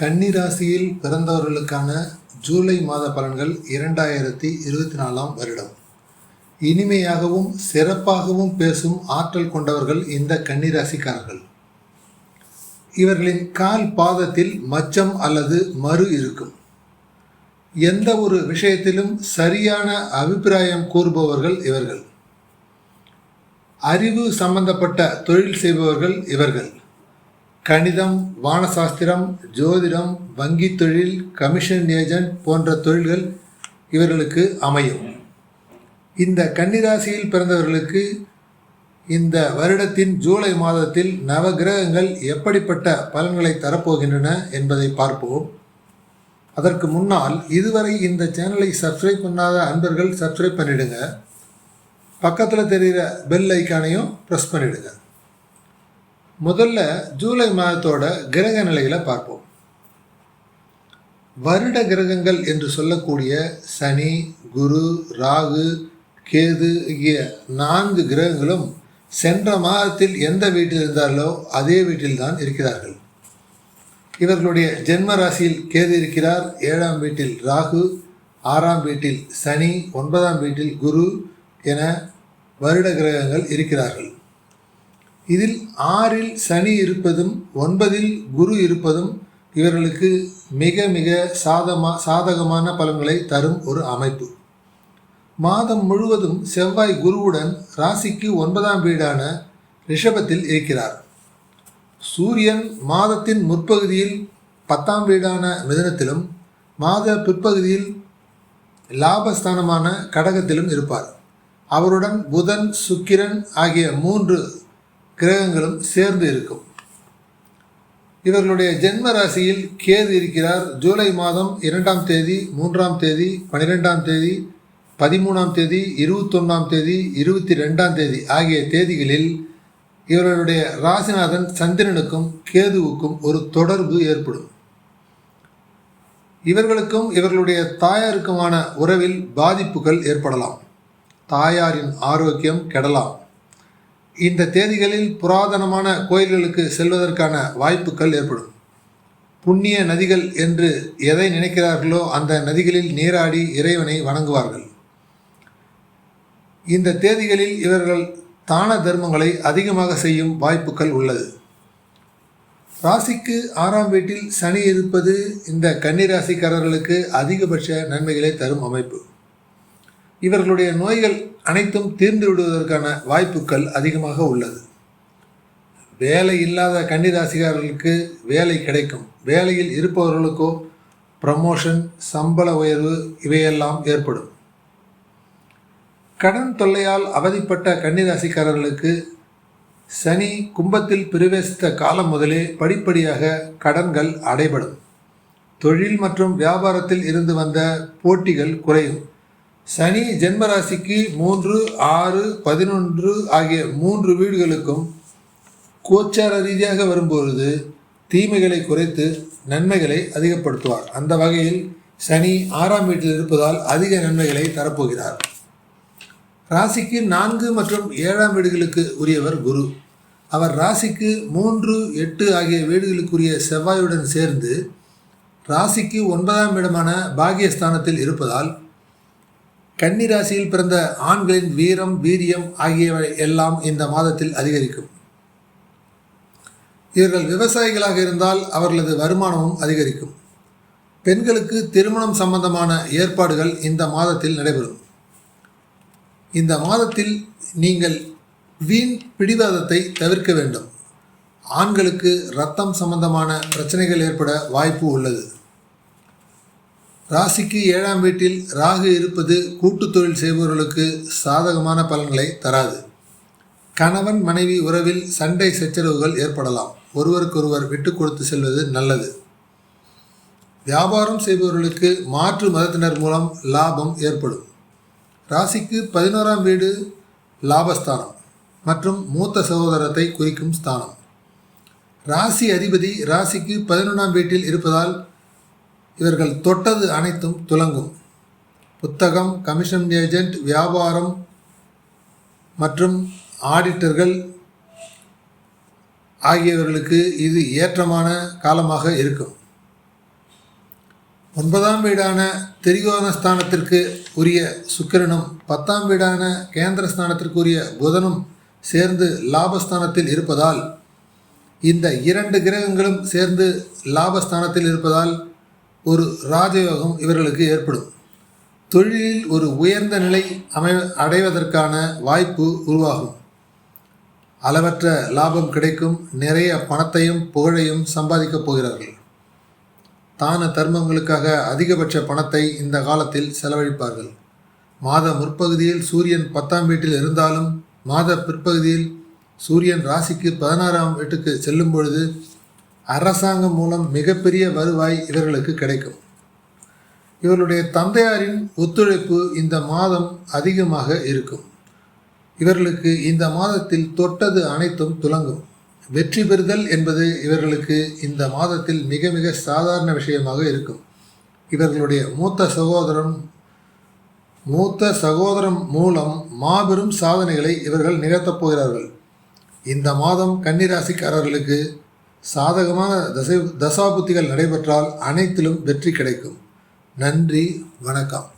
கன்னிராசியில் பிறந்தவர்களுக்கான ஜூலை மாத பலன்கள் இரண்டாயிரத்தி இருபத்தி நாலாம் வருடம். இனிமையாகவும் சிறப்பாகவும் பேசும் ஆற்றல் கொண்டவர்கள் இந்த கன்னிராசிக்காரர்கள். இவர்களின் கால் பாதத்தில் மச்சம் அல்லது மறு இருக்கும். எந்த ஒரு விஷயத்திலும் சரியான அபிப்பிராயம் கூறுபவர்கள் இவர்கள். அறிவு சம்பந்தப்பட்ட தொழில் செய்பவர்கள் இவர்கள். கணிதம் வானசாஸ்திரம் ஜோதிடம் வங்கி தொழில் கமிஷன் ஏஜென்ட் போன்ற தொழில்கள் இவர்களுக்கு அமையும். இந்த கன்னிராசியில் பிறந்தவர்களுக்கு இந்த வருடத்தின் ஜூலை மாதத்தில் நவகிரகங்கள் எப்படிப்பட்ட பலன்களை தரப்போகின்றன என்பதை பார்ப்போம். அதற்கு முன்னால் இதுவரை இந்த சேனலை சப்ஸ்கிரைப் பண்ணாத அன்பர்கள் சப்ஸ்கிரைப் பண்ணிவிடுங்க பக்கத்தில் தெரிகிற பெல் ஐக்கானையும் ப்ரெஸ் பண்ணிவிடுங்க முதல்ல ஜூலை மாதத்தோட கிரக நிலைகளை பார்ப்போம். வருட கிரகங்கள் என்று சொல்லக்கூடிய சனி குரு ராகு கேது ஆகிய நான்கு கிரகங்களும் சென்ற மாதத்தில் எந்த வீட்டில் இருந்தார்களோ அதே வீட்டில்தான் இருக்கிறார்கள். இவர்களுடைய ஜென்ம ராசியில் கேது இருக்கிறார். ஏழாம் வீட்டில் ராகு ஆறாம் வீட்டில் சனி ஒன்பதாம் வீட்டில் குரு என வருட கிரகங்கள் இருக்கிறார்கள். இதில் ஆறில் சனி இருப்பதும் ஒன்பதில் குரு இருப்பதும் இவர்களுக்கு மிக மிக சாதமா சாதகமான பலன்களை தரும் ஒரு அமைப்பு. மாதம் முழுவதும் செவ்வாய் குருவுடன் ராசிக்கு ஒன்பதாம் வீடான ரிஷபத்தில் இருக்கிறார். சூரியன் மாதத்தின் முற்பகுதியில் பத்தாம் வீடான மிதனத்திலும் மாத பிற்பகுதியில் லாபஸ்தானமான கடகத்திலும் இருப்பார். அவருடன் புதன் சுக்கிரன் ஆகிய மூன்று கிரகங்களும் சேர்ந்து இருக்கும். இவர்களுடைய ஜென்ம ராசியில் கேது இருக்கிறார். ஜூலை மாதம் இரண்டாம் தேதி மூன்றாம் தேதி பன்னிரெண்டாம் தேதி பதிமூணாம் தேதி இருபத்தொன்னாம் தேதி இருபத்தி ரெண்டாம் தேதி ஆகிய தேதிகளில் இவர்களுடைய ராசிநாதன் சந்திரனுக்கும் கேதுவுக்கும் ஒரு தொடர்பு ஏற்படும். இவர்களுக்கும் இவர்களுடைய தாயாருக்குமான உறவில் பாதிப்புகள் ஏற்படலாம். தாயாரின் ஆரோக்கியம் கெடலாம். இந்த தேதிகளில் புராதனமான கோயில்களுக்கு செல்வதற்கான வாய்ப்புகள் ஏற்படும். புண்ணிய நதிகள் என்று எதை நினைக்கிறார்களோ அந்த நதிகளில் நீராடி இறைவனை வணங்குவார்கள். இந்த தேதிகளில் இவர்கள் தான தர்மங்களை அதிகமாக செய்யும் வாய்ப்புகள் உள்ளது. ராசிக்கு ஆறாம் வீட்டில் சனி இருப்பது இந்த கன்னிராசிக்காரர்களுக்கு அதிகபட்ச நன்மைகளை தரும் அமைப்பு. இவர்களுடைய நோய்கள் அனைத்தும் தீர்ந்து விடுவதற்கான வாய்ப்புகள் அதிகமாக உள்ளது. வேலை இல்லாத கன்னிராசிகாரர்களுக்கு வேலை கிடைக்கும். வேலையில் இருப்பவர்களுக்கோ ப்ரமோஷன் சம்பள உயர்வு இவையெல்லாம் ஏற்படும். கடன் தொல்லையால் அவதிப்பட்ட கன்னிராசிக்காரர்களுக்கு சனி கும்பத்தில் பிரவேசித்த காலம் முதலே படிப்படியாக கடன்கள் அடைபடும். தொழில் மற்றும் வியாபாரத்தில் இருந்து வந்த போட்டிகள் குறையும். சனி ஜென்மராசிக்கு மூன்று ஆறு பதினொன்று ஆகிய மூன்று வீடுகளுக்கும் கோச்சார ரீதியாக வரும்பொழுது தீமைகளை குறைத்து நன்மைகளை அதிகப்படுத்துவார். அந்த வகையில் சனி ஆறாம் வீட்டில் இருப்பதால் அதிக நன்மைகளை தரப்போகிறார். ராசிக்கு நான்கு மற்றும் ஏழாம் வீடுகளுக்கு உரியவர் குரு. அவர் ராசிக்கு மூன்று எட்டு ஆகிய வீடுகளுக்குரிய செவ்வாயுடன் சேர்ந்து ராசிக்கு ஒன்பதாம் இடமான பாகியஸ்தானத்தில் இருப்பதால் கன்னிராசியில் பிறந்த ஆண்களின் வீரம் வீரியம் ஆகியவை எல்லாம் இந்த மாதத்தில் அதிகரிக்கும். இவர்கள் விவசாயிகளாக இருந்தால் அவர்களது வருமானமும் அதிகரிக்கும். பெண்களுக்கு திருமணம் சம்பந்தமான ஏற்பாடுகள் இந்த மாதத்தில் நடைபெறும். இந்த மாதத்தில் நீங்கள் வீண் பிடிவாதத்தை தவிர்க்க வேண்டும். ஆண்களுக்கு ரத்தம் சம்பந்தமான பிரச்சனைகள் ஏற்பட வாய்ப்பு உள்ளது. ராசிக்கு ஏழாம் வீட்டில் ராகு இருப்பது கூட்டுத் தொழில் செய்பவர்களுக்கு சாதகமான பலன்களை தராது. கணவன் மனைவி உறவில் சண்டை சச்சரவுகள் ஏற்படலாம். ஒருவருக்கொருவர் விட்டு கொடுத்து செல்வது நல்லது. வியாபாரம் செய்பவர்களுக்கு மாற்று மதத்தினர் மூலம் லாபம் ஏற்படும். ராசிக்கு பதினோராம் வீடு லாபஸ்தானம் மற்றும் மூத்த சகோதரத்தை குறிக்கும் ஸ்தானம். ராசி அதிபதி ராசிக்கு பதினொன்றாம் வீட்டில் இருப்பதால் இவர்கள் தொட்டது அனைத்தும் துலங்கும். புத்தகம் கமிஷன் ஏஜென்ட் வியாபாரம் மற்றும் ஆடிட்டர்கள் ஆகியவர்களுக்கு இது ஏற்றமான காலமாக இருக்கும். ஒன்பதாம் வீடான திரிகோணஸ்தானத்திற்கு உரிய சுக்கிரனும் பத்தாம் வீடான கேந்திரஸ்தானத்திற்கு உரிய புதனும் சேர்ந்து லாபஸ்தானத்தில் இருப்பதால் இந்த இரண்டு கிரகங்களும் சேர்ந்து லாபஸ்தானத்தில் இருப்பதால் ஒரு ராஜயோகம் இவர்களுக்கு ஏற்படும். தொழிலில் ஒரு உயர்ந்த நிலை அமை அடைவதற்கான வாய்ப்பு உருவாகும். அளவற்ற லாபம் கிடைக்கும் நிறைய பணத்தையும் புகழையும் சம்பாதிக்கப் போகிறார்கள். தான தர்மங்களுக்காக அதிகபட்ச பணத்தை இந்த காலத்தில் செலவழிப்பார்கள். மாத முற்பகுதியில் சூரியன் பத்தாம் வீட்டில் இருந்தாலும் மாத பிற்பகுதியில் சூரியன் ராசிக்கு பதினாறாம் வீட்டுக்கு செல்லும் பொழுது அரசாங்கம் மூலம் மிகப்பெரிய வருவாய் இவர்களுக்கு கிடைக்கும். இவர்களுடைய தந்தையாரின் ஒத்துழைப்பு இந்த மாதம் அதிகமாக இருக்கும். இவர்களுக்கு இந்த மாதத்தில் தொட்டது அனைத்தும் துலங்கும். வெற்றி பெறுதல் என்பது இவர்களுக்கு இந்த மாதத்தில் மிக மிக சாதாரண விஷயமாக இருக்கும். இவர்களுடைய மூத்த சகோதரன் மூத்த சகோதரம் மூலம் மாபெரும் சாதனைகளை இவர்கள் நிகழ்த்தப் போகிறார்கள். இந்த மாதம் கன்னிராசிக்காரர்களுக்கு சாதகமான தசை தசாபுத்திகள் நடைபெற்றால் அனைத்திலும் வெற்றி கிடைக்கும். நன்றி வணக்கம்.